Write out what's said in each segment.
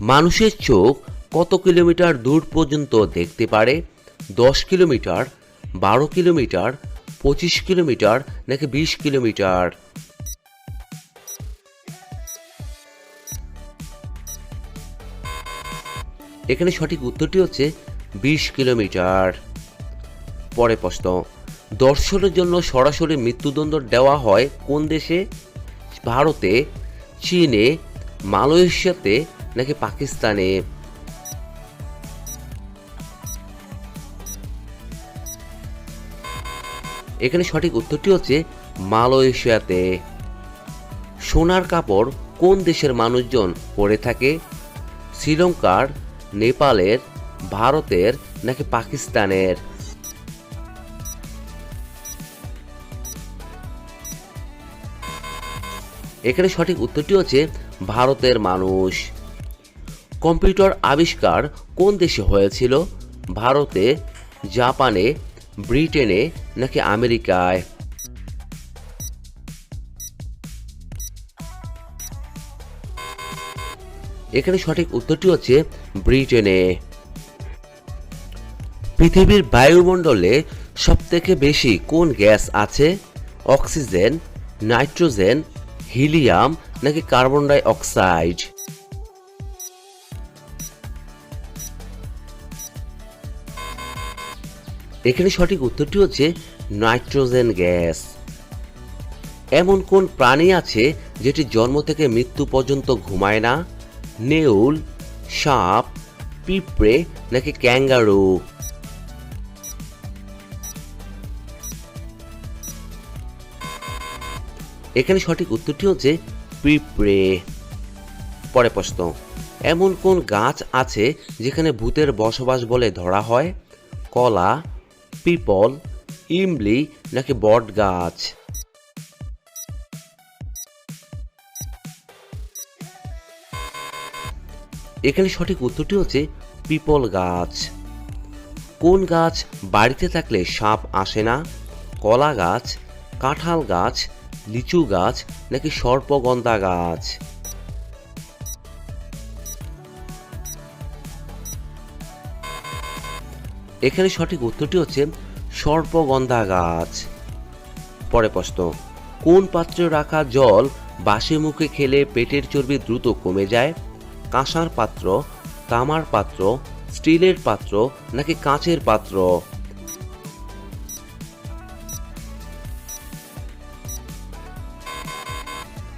মানুষের চোখ কত কিলোমিটার দূর পর্যন্ত দেখতে পারে? দশ কিলোমিটার, বারো কিলোমিটার, পঁচিশ কিলোমিটার, নাকি বিশ কিলোমিটার? এখানে সঠিক উত্তরটি হচ্ছে বিশ কিলোমিটার। পরে প্রশ্ন, দর্শনের জন্য সরাসরি মৃত্যুদণ্ড দেওয়া হয় কোন দেশে? ভারতে, চীনে, মালয়েশিয়াতে নাকি পাকিস্তানে? এখানে সঠিক উত্তরটি হচ্ছে মালয়েশিয়াতে। সোনার কাপড় কোন দেশের মানুষজন পরে থাকে? শ্রীলঙ্কার, নেপালের, ভারতের নাকি পাকিস্তানের? এখানে সঠিক উত্তরটি হচ্ছে ভারতের মানুষ। কম্পিউটার আবিষ্কার কোন দেশে হয়েছিল? ভারতে, জাপানে, ব্রিটেনে নাকি আমেরিকায়? এখানে সঠিক উত্তরটি হচ্ছে ব্রিটেনে। পৃথিবীর বায়ুমণ্ডলে সবথেকে বেশি কোন গ্যাস আছে? অক্সিজেন, নাইট্রোজেন, হিলিয়াম নাকি কার্বন ডাই অক্সাইড? এখানে সঠিক উত্তরটি হচ্ছে নাইট্রোজেন গ্যাস। এমন কোন প্রাণী আছে যেটি জন্ম থেকে মৃত্যু পর্যন্ত ঘুমায় না? নেউল, সাপ, পিঁপড়ে নাকি ক্যাঙ্গারু? এখানে সঠিক উত্তরটি হচ্ছে পিঁপড়ে। পরে প্রশ্ন, এমন কোন গাছ আছে যেখানে ভূতের বসবাস বলে ধরা হয়? কলা পিপল ইমলি নাকি বট গাছ? এখানে সঠিক উত্তরটি হচ্ছে পিপল গাছ। কোন গাছ বাড়িতে থাকলে সাপ আসে না? কলা গাছ, কাঁঠাল গাছ, লিচু গাছ, নাকি সর্পগন্ধা গাছ? এখানে সঠিক উত্তরটি হচ্ছে সর্পগন্ধা গাছ। পরে প্রশ্ন, কোন পাত্রে রাখা জল বাসে মুখে খেলে পেটের চর্বি দ্রুত কমে যায়? কাঁসার পাত্র, তামার পাত্র, স্টিলের পাত্র নাকি কাঁচের পাত্র?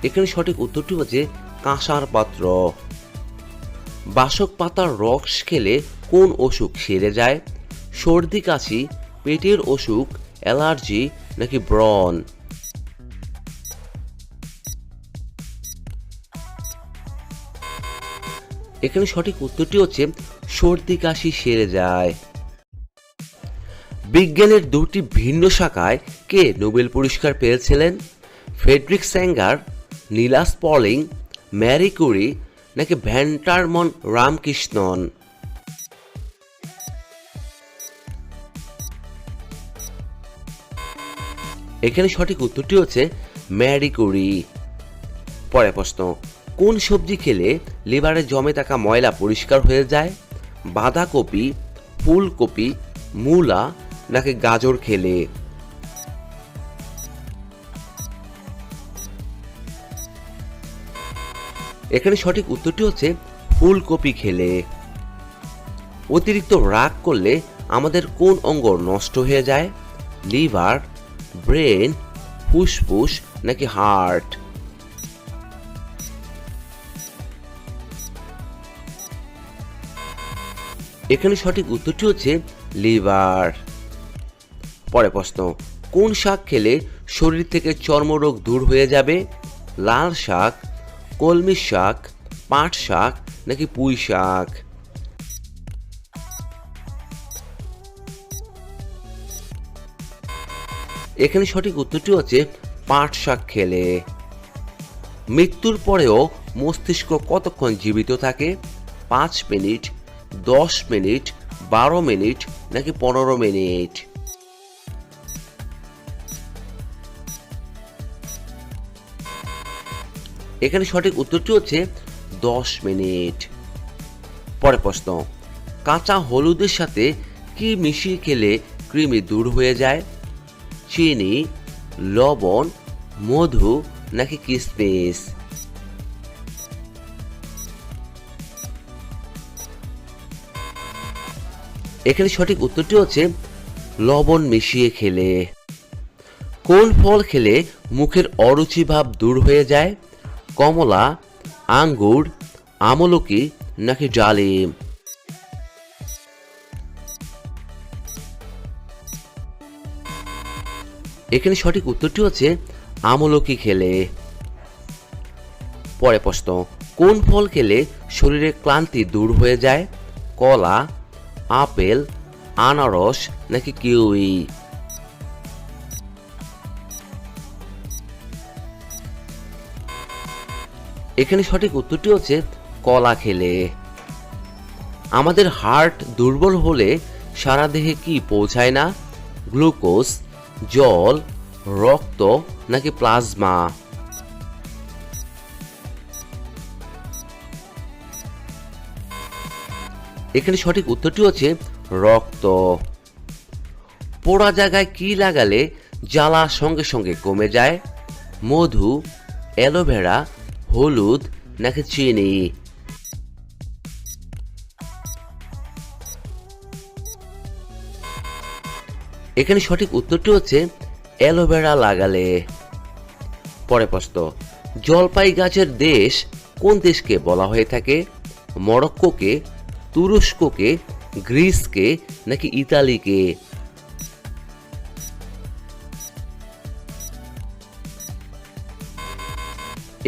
এখানে সঠিক উত্তরটি হচ্ছে কাঁসার পাত্র। বাসক পাতার রস খেলে কোন অসুখ সেরে যায়? সর্দি, কাশি, পেটের অসুখ, অ্যালার্জি নাকি ব্রণ? এখানে সঠিক উত্তরটি হচ্ছে, সর্দি, কাশি সেরে যায়। বিজ্ঞানের দুটি ভিন্ন শাখায় কে নোবেল পুরস্কার পেয়েছিলেন? ফ্রেডরিক স্যাঙ্গার, নীলাস পলিং, ম্যারি কুরি নাকি ভ্যান্টারমন রামকৃষ্ণন? এখানে সঠিক উত্তরটি হচ্ছে ম্যারি কুরি। পরে প্রশ্ন, কোন সবজি খেলে লিভারে জমে থাকা ময়লা পরিষ্কার হয়ে যায়? বাঁধাকপি, ফুলকপি, মূলা নাকি গাজর খেলে? এখানে সঠিক উত্তরটি হচ্ছে ফুলকপি খেলে। অতিরিক্ত রাগ করলে আমাদের কোন অঙ্গ নষ্ট হয়ে যায়? লিভার ব্রেন, ফুসফুস নাকি হার্ট? এখানে সঠিক উত্তরটি হচ্ছে লিভার। পরে প্রশ্ন, কোন শাক খেলে শরীর থেকে চর্মরোগ দূর হয়ে যাবে? লাল শাক, কলমি শাক, পাট শাক নাকি পুঁই শাক? এখানে সঠিক উত্তরটি হচ্ছে পাট শাক খেলে। মৃত্যুর পরেও মস্তিষ্ক কতক্ষণ জীবিত থাকে? পাঁচ মিনিট, দশ মিনিট, বারো মিনিট নাকি পনেরো মিনিট? এখানে সঠিক উত্তরটি হচ্ছে দশ মিনিট। পরে প্রশ্ন, কাঁচা হলুদের সাথে কি মিশিয়ে খেলে কৃমি দূর হয়ে যায়? চিনি, লবণ, মধু নাকি কিসমিস? এখানে সঠিক উত্তরটি হচ্ছে লবণ মিশিয়ে খেলে। কোন ফল খেলে মুখের অরুচি ভাব দূর হয়ে যায়? কমলা, আঙ্গুর, আমলকি নাকি ডালিম? এখানে সঠিক উত্তরটি হচ্ছে আমলকি খেলে। পরে প্রশ্ন, কোন ফল খেলে শরীরে ক্লান্তি দূর হয়ে যায়? কলা, আপেল, আনারস নাকি কিউই? এখানে সঠিক উত্তরটি হচ্ছে কলা খেলে। আমাদের হার্ট দুর্বল হলে সারা দেহে কি পৌঁছায় না? গ্লুকোজ জল, রক্ত নাকি প্লাজমা? এখানে সঠিক উত্তরটি হচ্ছে রক্ত। পোড়া জায়গায় কি লাগালে জ্বালা সঙ্গে সঙ্গে কমে যায়? মধু, অ্যালোভেরা, হলুদ নাকি চিনি? এখানে সঠিক উত্তরটি হচ্ছে অ্যালোভেরা লাগালে। পরে প্রশ্ন জলপাই গাছের দেশ কোন দেশকে বলা হয়ে থাকে? মরক্কোকে, তুরস্ককে, গ্রিসকে নাকি ইতালিকে?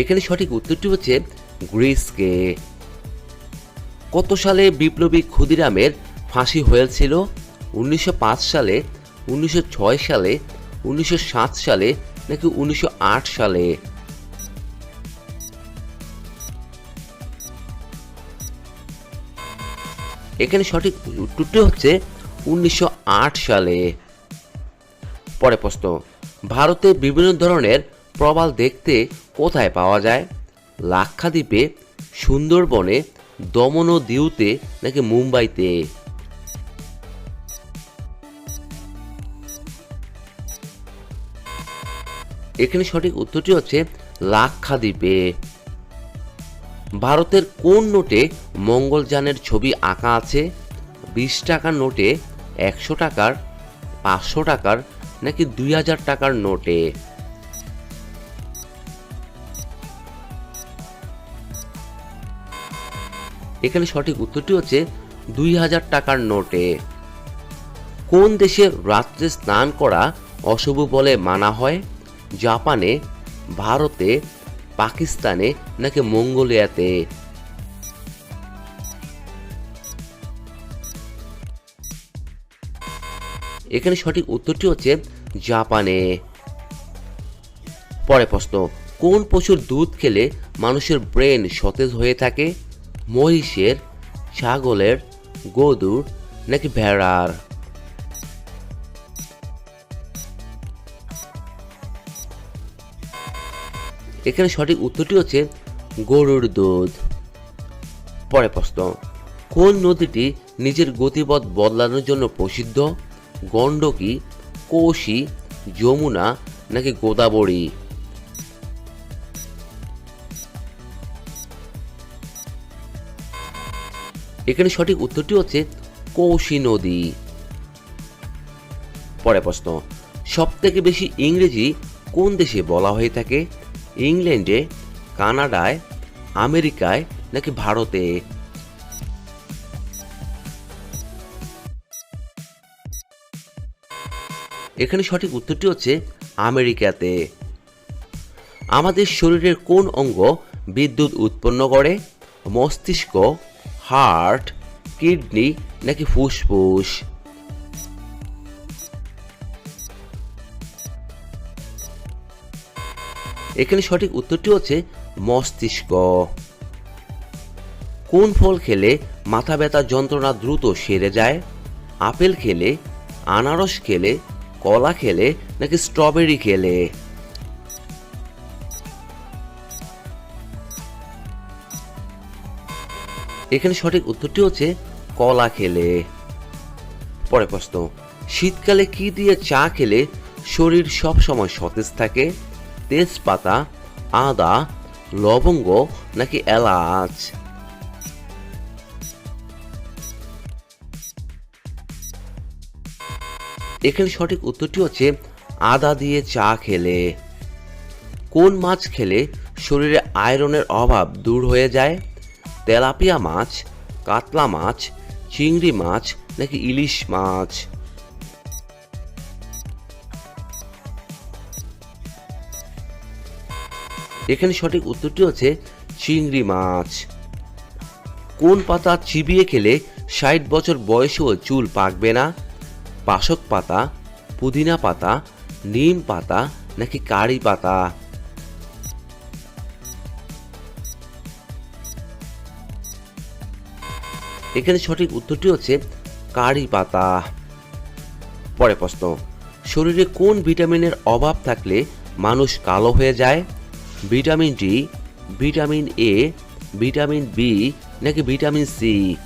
এখানে সঠিক উত্তরটি হচ্ছে গ্রিসকে। কত সালে বিপ্লবী ক্ষুদিরামের ফাঁসি হয়েছিল? উনিশশো পাঁচ সালে উনিশশো ছয় সালে, উনিশশো সাত সালে নাকি উনিশশো আট সালে? এখানে সঠিক উত্তরটি হচ্ছে উনিশশো আট সালে। পরে প্রশ্ন, ভারতে বিভিন্ন ধরনের প্রবাল দেখতে কোথায় পাওয়া যায়? লাক্ষাদ্বীপে, সুন্দরবনে দমন ও দিউতে নাকি মুম্বাইতে? এখানে সঠিক উত্তরটি হচ্ছে লাক্ষাদ্বীপে। ভারতের কোন নোটে মঙ্গলযানের ছবি আঁকা আছে? বিশ টাকার নোটে, একশো টাকার, পাঁচশো টাকার, নাকি দুই হাজার টাকার নোটে? এখানে সঠিক উত্তরটি হচ্ছে দুই হাজার টাকার নোটে। কোন দেশে রাত্রে স্নান করা অশুভ বলে মানা হয়? জাপানে, ভারতে, পাকিস্তানে নাকি মঙ্গোলিয়াতে? এখানে সঠিক উত্তরটি হচ্ছে জাপানে। পরে প্রশ্ন, কোন পশুর দুধ খেলে মানুষের ব্রেন সতেজ হয়ে থাকে? মহিষের, ছাগলের, গরুর নাকি ভেড়ার? এখানে সঠিক উত্তরটি হচ্ছে গরুর দুধ। পরে প্রশ্ন, কোন নদীটি নিজের গতিপথ বদলানোর জন্য প্রসিদ্ধ? গণ্ডকী কোশি, যমুনা নাকি গোদাবরী? এখানে সঠিক উত্তরটি হচ্ছে কৌশি নদী। পরে প্রশ্ন সব থেকে বেশি ইংরেজি কোন দেশে বলা হয়ে থাকে? ইংল্যান্ডে, কানাডায়, আমেরিকায় নাকি ভারতে? এখানে সঠিক উত্তরটি হচ্ছে আমেরিকাতে। আমাদের শরীরের কোন অঙ্গ বিদ্যুৎ উৎপন্ন করে? মস্তিষ্ক, হার্ট, কিডনি নাকি ফুসফুস? এখানে সঠিক উত্তরটি হচ্ছে মস্তিষ্ক। কোন ফল খেলে মাথা ব্যথা যন্ত্রণা দ্রুত সেরে যায়? আপেল খেলে, আনারস খেলে, কলা খেলে নাকি স্ট্রবেরি খেলে? এখানে সঠিক উত্তরটি হচ্ছে কলা খেলে। পরে প্রশ্ন, শীতকালে কি দিয়ে চা খেলে শরীর সব সময় সতেজ থাকে? তেজপাতা, আদা, লবঙ্গ নাকি এলাচ? এখানে সঠিক উত্তরটি হচ্ছে আদা দিয়ে চা খেলে। কোন মাছ খেলে শরীরে আয়রনের অভাব দূর হয়ে যায়? তেলাপিয়া মাছ, কাতলা মাছ, চিংড়ি মাছ নাকি ইলিশ মাছ? এখানে সঠিক উত্তরটি হচ্ছে চিংড়ি মাছ। কোন পাতা চিবিয়ে খেলে ষাট বছর বয়সেও চুল পাকবে না? পাশক পাতা, পুদিনা পাতা, নিম পাতা নাকি কারি পাতা? এখানে সঠিক উত্তরটি হচ্ছে কারি পাতা। পরে প্রশ্ন, শরীরে কোন ভিটামিনের অভাব থাকলে মানুষ কালো হয়ে যায়? Vitamin D vitamin A, vitamin B, নাকি ভিটামিন সি?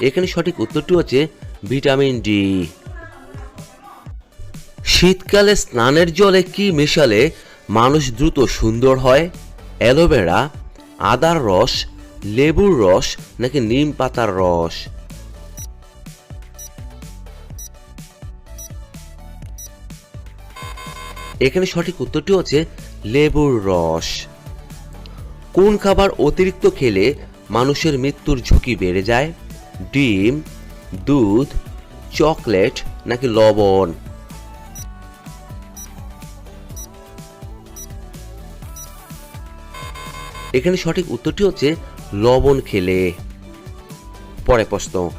এখানে সঠিক উত্তরটি হচ্ছে ভিটামিন ডি। শীতকালে স্নানের জলে কি মেশালে মানুষ দ্রুত সুন্দর হয়? অ্যালোভেরা, আদার রস, লেবুর রস, নাকি নিম পাতার রস? এখানে সঠিক উত্তরটি হচ্ছে লেবুর রস। কোন খাবার অতিরিক্ত খেলে মানুষের মৃত্যুর ঝুঁকি বেড়ে যায়? ডিম, দুধ, চকলেট নাকি লবণ? এখানে সঠিক উত্তরটি হচ্ছে লবণ খেলে। পরে প্রশ্ন,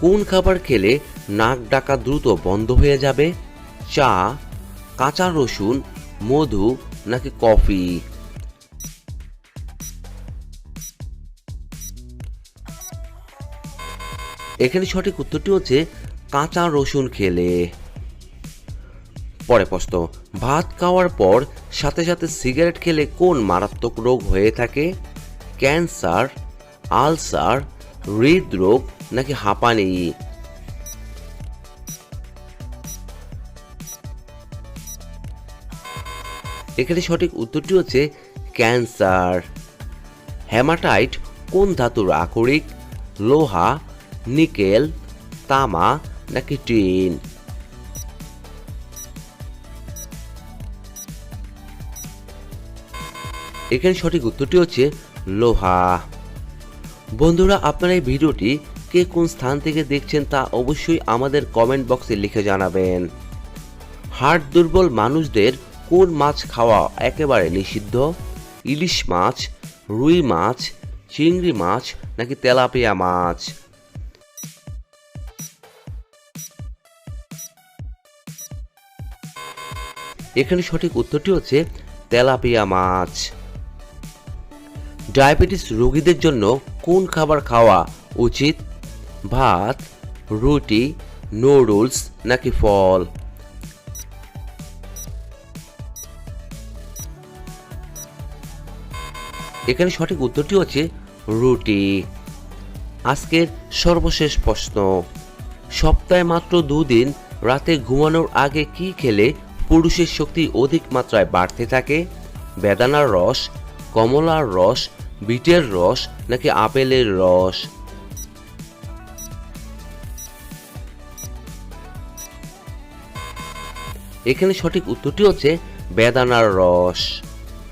কোন খাবার খেলে নাক ডাকা দ্রুত বন্ধ হয়ে যাবে? চা কাঁচা রসুন, মধু, নাকি কফি? এখানে সঠিক উত্তরটি হচ্ছে কাঁচা রসুন খেলে। পরে প্রশ্ন, ভাত খাওয়ার পর সাথে সাথে সিগারেট খেলে কোন মারাত্মক রোগ হয়ে থাকে? ক্যান্সার, আলসার, হৃদরোগ, নাকি হাঁপানি? এখানে সঠিক উত্তরটি হচ্ছে ক্যান্সার। হ্যামাটাইট কোন ধাতুর আকরিক? লোহা, নিকেল, তামা নাকি টিন? এখানে সঠিক উত্তরটি হচ্ছে লোহা। বন্ধুরা, আপনারা এই ভিডিওটি কে কোন স্থান থেকে দেখছেন তা অবশ্যই আমাদের কমেন্ট বক্সে লিখে জানাবেন। হার্ট দুর্বল মানুষদের কোন মাছ খাওয়া একেবারে নিষিদ্ধ। ইলিশ মাছ, রুই মাছ, চিংড়ি মাছ নাকি তেলাপিয়া মাছ? এখানে সঠিক উত্তরটি হচ্ছে তেলাপিয়া মাছ। ডায়াবেটিস রোগীদের জন্য কোন খাবার খাওয়া উচিত? ভাত, রুটি, নুডলস নাকি ফল? এখানে সঠিক উত্তরটি হচ্ছে রুটি। আজকের সর্বশেষ প্রশ্ন, সপ্তাহে মাত্র দুদিন রাতে ঘুমানোর আগে কি খেলে পুরুষের শক্তি অধিক মাত্রায় বাড়তে থাকে? বেদানার রস, কমলার রস, বিটের রস নাকি আপেলের রস? এখানে সঠিক উত্তরটি হচ্ছে বেদানার রস।